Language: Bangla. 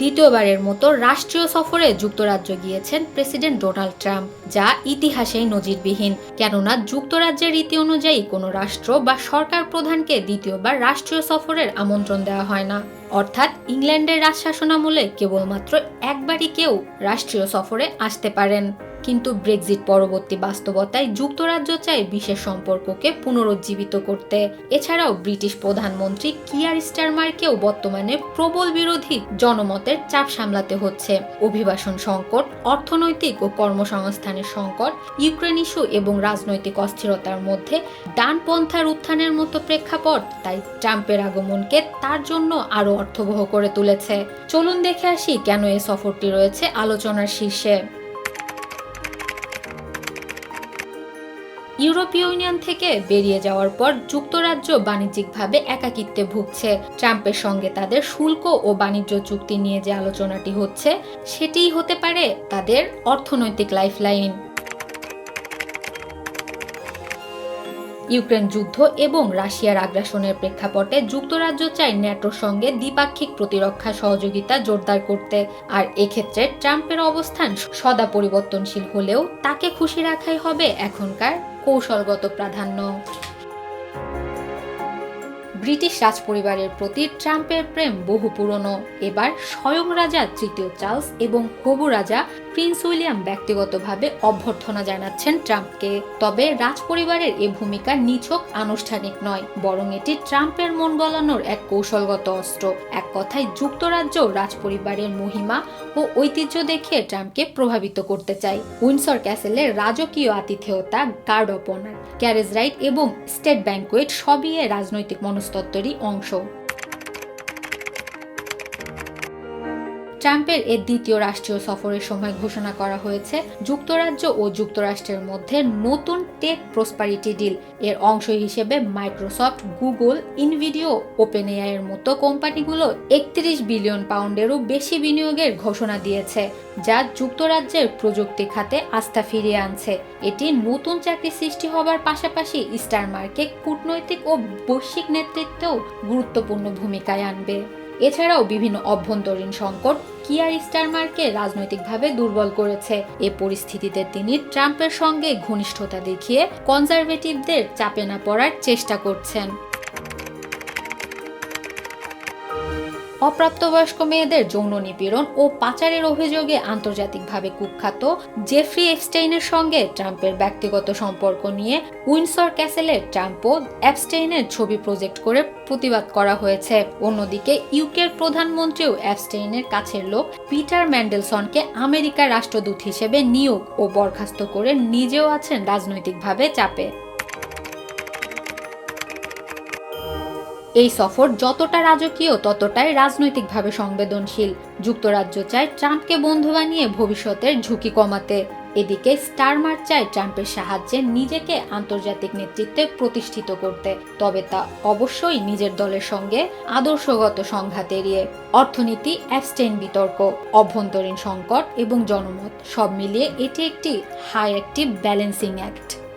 দ্বিতীয়বারের মতো রাষ্ট্রীয় সফরে যুক্তরাজ্য গিয়েছেন প্রেসিডেন্ট ডোনাল্ড ট্রাম্প, যা ইতিহাসেই নজিরবিহীন। কেননা যুক্তরাজ্যের রীতি অনুযায়ী কোনো রাষ্ট্র বা সরকার প্রধানকে দ্বিতীয়বার রাষ্ট্রীয় সফরের আমন্ত্রণ দেওয়া হয় না। অর্থাৎ ইংল্যান্ডের রাজশাসনামূলে কেবলমাত্র একবারই কেউ রাষ্ট্রীয় সফরে আসতে পারেন। কিন্তু ব্রেক্সিট পরবর্তী বাস্তবতায় যুক্তরাজ্য চায় বিশেষ সম্পর্ককে পুনরুজ্জীবিত করতে। এছাড়াও ব্রিটিশ প্রধানমন্ত্রী কিয়ার স্টারমারকেও বর্তমানে প্রবল বিরোধী জনমতের চাপ সামলাতে হচ্ছে। অভিবাসন সংকট, অর্থনৈতিক ও কর্মসংস্থানের সংকট, ইউক্রেন ইস্যু এবং রাজনৈতিক অস্থিরতার মধ্যে ডানপন্থার উত্থানের মতো প্রেক্ষাপট, তাই ট্রাম্পের আগমনকে তার জন্য আরও অর্থবহ করে তুলেছে। চলুন দেখে আসি কেন এ সফরটি রয়েছে আলোচনার শীর্ষে। ইউরোপীয় ইউনিয়ন থেকে বেরিয়ে যাওয়ার পর যুক্তরাজ্য বাণিজ্যিকভাবে একাকিত্বে ভুগছে। ট্রাম্পের সঙ্গে তাদের শুল্ক ও বাণিজ্য চুক্তি নিয়ে যে আলোচনাটি হচ্ছে, সেটিই হতে পারে তাদের অর্থনৈতিক লাইফলাইন। ইউক্রেন যুদ্ধ এবং রাশিয়ার আগ্রাসনের প্রেক্ষাপটে যুক্তরাজ্য চায় ন্যাটোর সঙ্গে দ্বিপাক্ষিক প্রতিরক্ষা সহযোগিতা জোরদার করতে। আর এক্ষেত্রে ট্রাম্পের অবস্থান সদা পরিবর্তনশীল হলেও তাকে খুশি রাখাই হবে এখনকার কৌশলগত প্রাধান্য। ব্রিটিশ রাজপরিবারের প্রতি ট্রাম্পের প্রেম বহু পুরনো। এবার স্বয়ং রাজা, তৃতীয় চার্লস এবং হবু রাজা প্রিন্স উইলিয়াম ব্যক্তিগতভাবে অভ্যর্থনা জানাচ্ছেন ট্রাম্পকে। তবে রাজপরিবারের এ ভূমিকা নিছক আনুষ্ঠানিক নয়, বরং এটি ট্রাম্পের মন গলানোর এক কৌশলগত অস্ত্র। এক কথায়, যুক্তরাজ্য রাজপরিবারের মহিমা ও ঐতিহ্য দেখে ট্রাম্পকে প্রভাবিত করতে চায়। উইন্সর ক্যাসেলের রাজকীয় আতিথেয়তা guard of honour. Carriage ride এবং স্টেট ব্যাংকুয়েট সবই রাজনৈতিক মনস্তত্ত্বেরই অংশ। ট্রাম্পের এর দ্বিতীয় রাষ্ট্রীয় সফরের সময় ঘোষণা করা হয়েছে, যুক্তরাজ্য ও যুক্তরাষ্ট্রের মধ্যে নতুন টেক প্রসপারিটি ডিল। এর অংশ হিসেবে মাইক্রোসফট, গুগল, ইনভিডিও ওপেন এর মতো কোম্পানিগুলো একত্রিশ বিলিয়ন পাউন্ডেরও বেশি বিনিয়োগের ঘোষণা দিয়েছে, যা যুক্তরাজ্যের প্রযুক্তি খাতে আস্থা ফিরিয়ে আনছে। এটি নতুন চাকরি সৃষ্টি হবার পাশাপাশি স্টারমার্কে কূটনৈতিক ও বৈশ্বিক নেতৃত্বেও গুরুত্বপূর্ণ ভূমিকায় আনবে। এছাড়াও বিভিন্ন অভ্যন্তরীণ সংকট কিয়ার স্টারমারকে রাজনৈতিকভাবে দুর্বল করেছে। এ পরিস্থিতিতে তিনি ট্রাম্পের সঙ্গে ঘনিষ্ঠতা দেখিয়ে কনজারভেটিভদের চাপে না পড়ার চেষ্টা করছেন। অপ্রাপ্তবয়স্ক মেয়েদের যৌন নিপীড়ন ও পাচারের অভিযোগে আন্তর্জাতিকভাবে কুখ্যাত জেফ্রি এফস্টেইনের সঙ্গে ট্রাম্পের ব্যক্তিগত সম্পর্ক নিয়ে উইন্সর ক্যাসেলে ট্রাম্পও অ্যাপস্টেইনের ছবি প্রজেক্ট করে প্রতিবাদ করা হয়েছে। অন্যদিকে ইউকের প্রধানমন্ত্রীও অ্যাপস্টেইনের কাছের লোক পিটার ম্যান্ডেলসনকে আমেরিকার রাষ্ট্রদূত হিসেবে নিয়োগ ও বরখাস্ত করে নিজেও আছেন রাজনৈতিকভাবে চাপে। এই সফর যতটা রাজকীয়, ততটাই রাজনৈতিকভাবে সংবেদনশীল। যুক্তরাজ্য চায় ট্রাম্পকে বন্ধু বানিয়ে ভবিষ্যতের ঝুঁকি কমাতে। এদিকে স্টারমার চায় ট্রাম্পের সাহায্যে নিজেকে আন্তর্জাতিক নেতৃত্বে প্রতিষ্ঠিত করতে। তবে তা অবশ্যই নিজের দলের সঙ্গে আদর্শগত সংঘাত এড়িয়ে। অর্থনীতি অ্যাবস্টেন বিতর্ক, অভ্যন্তরীণ সংকট এবং জনমত সব মিলিয়ে এটি একটি হাই অ্যাক্টিভ ব্যালেন্সিং অ্যাক্ট।